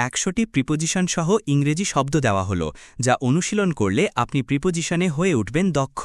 একশোটি প্রিপোজিশন সহ ইংরেজি শব্দ দেওয়া হলো, যা অনুশীলন করলে আপনি প্রিপোজিশনে হয়ে উঠবেন দক্ষ।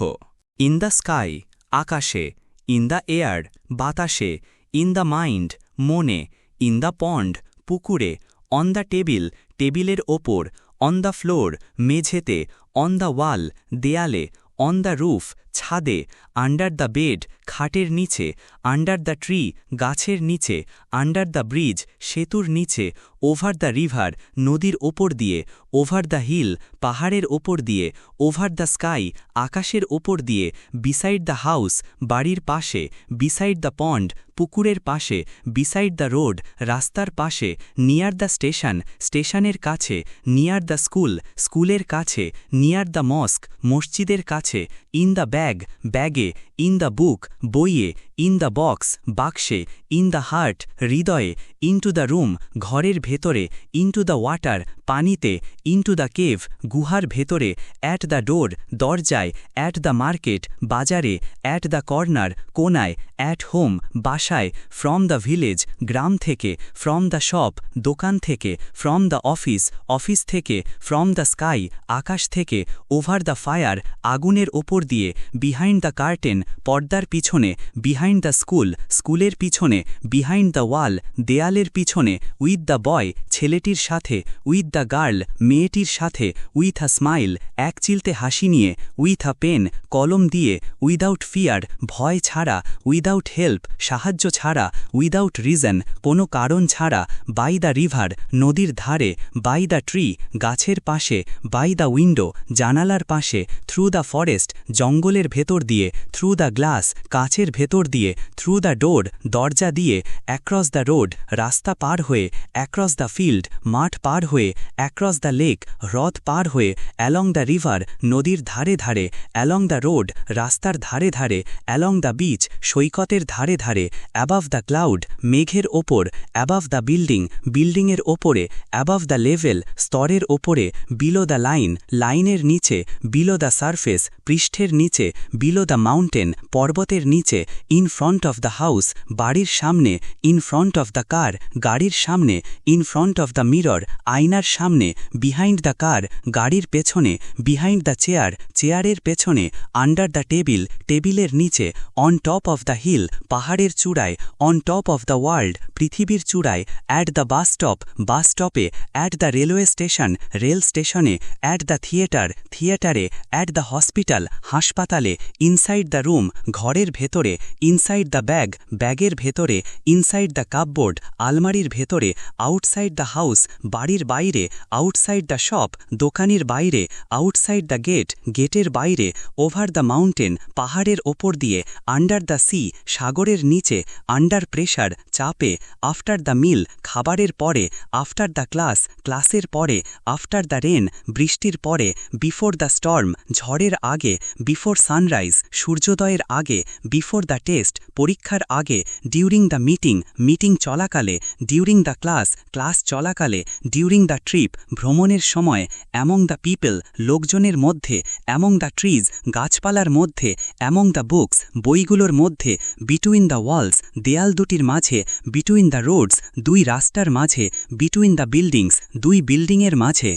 ইন দ্য স্কাই আকাশে ইন দ্য এয়ার বাতাসে ইন দ্য মাইন্ড মনে ইন দ্য পন্ড পুকুরে অন দ্য টেবিল টেবিলের ওপর অন দ্য ফ্লোর মেঝেতে অন দ্য ওয়াল দেয়ালে অন দ্য রুফ ছাদে আন্ডার দ্য বেড খাটের নিচে আন্ডার দ্য ট্রি গাছের নিচে আন্ডার দ্য ব্রিজ সেতুর নিচে ওভার দ্য রিভার নদীর ওপর দিয়ে ওভার দ্য হিল পাহাড়ের ওপর দিয়ে ওভার দ্য স্কাই আকাশের ওপর দিয়ে বিসাইড দ্য হাউস বাড়ির পাশে বিসাইড দ্য পন্ড পুকুরের পাশে বিসাইড দ্য রোড রাস্তার পাশে নিয়ার দ্য স্টেশন স্টেশনের কাছে নিয়ার দ্য স্কুল স্কুলের কাছে নিয়ার দ্য মস্ক মসজিদের কাছে ইন দ্য ব্যাগ ব্যাগে ইন দ্য বুক বইয়ে ইন দ্য বক্স বাক্সে ইন দ্য হার্ট হৃদয়ে ইনটু দ্য রুম ঘরের ভেতরে ইনটু দ্য ওয়াটার পানিতে ইনটু দ্য কেভ গুহার ভেতরে অ্যাট দ্য ডোর দরজায় অ্যাট দ্য মার্কেট বাজারে অ্যাট দ্য কর্নার কোনায় অ্যাট হোম বাসায় ফ্রম দ্য ভিলেজ গ্রাম থেকে ফ্রম দ্য শপ দোকান থেকে ফ্রম দ্য অফিস অফিস থেকে ফ্রম দ্য স্কাই আকাশ থেকে ওভার দ্য ফায়ার আগুনের ওপর দিয়ে বিহাইন্ড দ্য কার্টেন পর্দার পিছনে বিহাইন্ড দ্য স্কুল স্কুলের পিছনে বিহাইন্ড দ্য ওয়াল দেয়ালের পিছনে উইথ দ্য বয় ছেলেটির সাথে উইথ দ্য গার্ল মেয়েটির সাথে উইথ আ স্মাইল এক চিলতে হাসি নিয়ে উইথ আ পেন কলম দিয়ে উইদাউট ফিয়ার ভয় ছাড়া উইদাউট হেল্প সাহায্য ছাড়া উইদাউট রিজন কোনো কারণ ছাড়া বাই দ্য রিভার নদীর ধারে বাই দ্য ট্রি গাছের পাশে বাই দ্য উইন্ডো জানালার পাশে থ্রু দ্য ফরেস্ট জঙ্গলের ভেতর দিয়ে থ্রু দ্য গ্লাস কাঁচের ভেতর দিয়ে থ্রু দ্য ডোর দরজা দিয়ে অ্যাক্রস দ্য রোড রাস্তা পার হয়ে অ্যাক্রস দ্য ফিল্ড মাঠ পার হয়ে অ্যাক্রস দ্য লেক হ্রদ পার হয়ে অ্যালং দ্য রিভার নদীর ধারে ধারে অ্যালং দ্য রোড রাস্তার ধারে ধারে অ্যালং দ্য বিচ সৈকতের ধারে ধারে অ্যাবাভ দ্য ক্লাউড মেঘের ওপর অ্যাবাভ দ্য বিল্ডিং বিল্ডিংয়ের ওপরে অ্যাবাভ দ্য লেভেল স্তরের ওপরে বিলো দ্য লাইন লাইনের নিচে বিলো দ্য সারফেস পৃষ্ঠের নিচে বিলো দ্য মাউন্টেন পর্বতের নিচে in front of the house বাড়ির সামনে in front of the car গাড়ির সামনে in front of the mirror আয়নার সামনে বিহাইন্ড দ্য কার গাড়ির পেছনে বিহাইন্ড দ্য চেয়ার চেয়ারের পেছনে আন্ডার দ্য টেবিল টেবিলের নিচে on top of the hill পাহাড়ের চূড়ায় on top of the world পৃথিবীর চূড়ায় at the bus stop bus স্টপে at the railway station rail স্টেশনে অ্যাট দ্য থিয়েটার থিয়েটারে অ্যাট দ্য হসপিটাল হাসপাতালে ইনসাইড দ্য রুম ঘরের ভেতরে ইনসাইড দ্য ব্যাগ ব্যাগের ভেতরে ইনসাইড দ্য কাপবোর্ড আলমারির ভেতরে আউটসাইড দ্য হাউস বাড়ির বাইরে আউটসাইড দ্য শপ দোকানের বাইরে আউটসাইড দ্য গেট গেটের বাইরে ওভার দ্য মাউন্টেন পাহাড়ের ওপর দিয়ে আন্ডার দ্য সি সাগরের নিচে আন্ডার প্রেশার চাপে আফটার দ্য মিল খাবারের পরে আফটার দ্য ক্লাস ক্লাসের পরে আফটার দ্য রেন বৃষ্টির পরে বিফোর দ্য স্টর্ম ঝড়ের আগে বিফোর সানরাইজ সূর্যোদয়ের আগে বিফোর দ্য টেস্ট পরীক্ষার আগে ডিউরিং দ্য মিটিং মিটিং চলাকালে ডিউরিং দ্য ক্লাস ক্লাস চলাকালে ডিউরিং দ্য ট্রিপ ভ্রমণের সময় অ্যামং দ্য পিপল লোকজনের মধ্যে অ্যামং দ্য ট্রিজ গাছপালার মধ্যে অ্যামং দ্য বুকস বইগুলোর মধ্যে বিটুইন দ্য ওয়ালস দেয়াল দুটির মাঝে বিটুইন দ্য রোডস দুই রাস্তার মাঝে বিটুইন দ্য বিল্ডিংস দুই বিল্ডিংয়ের মাঝে।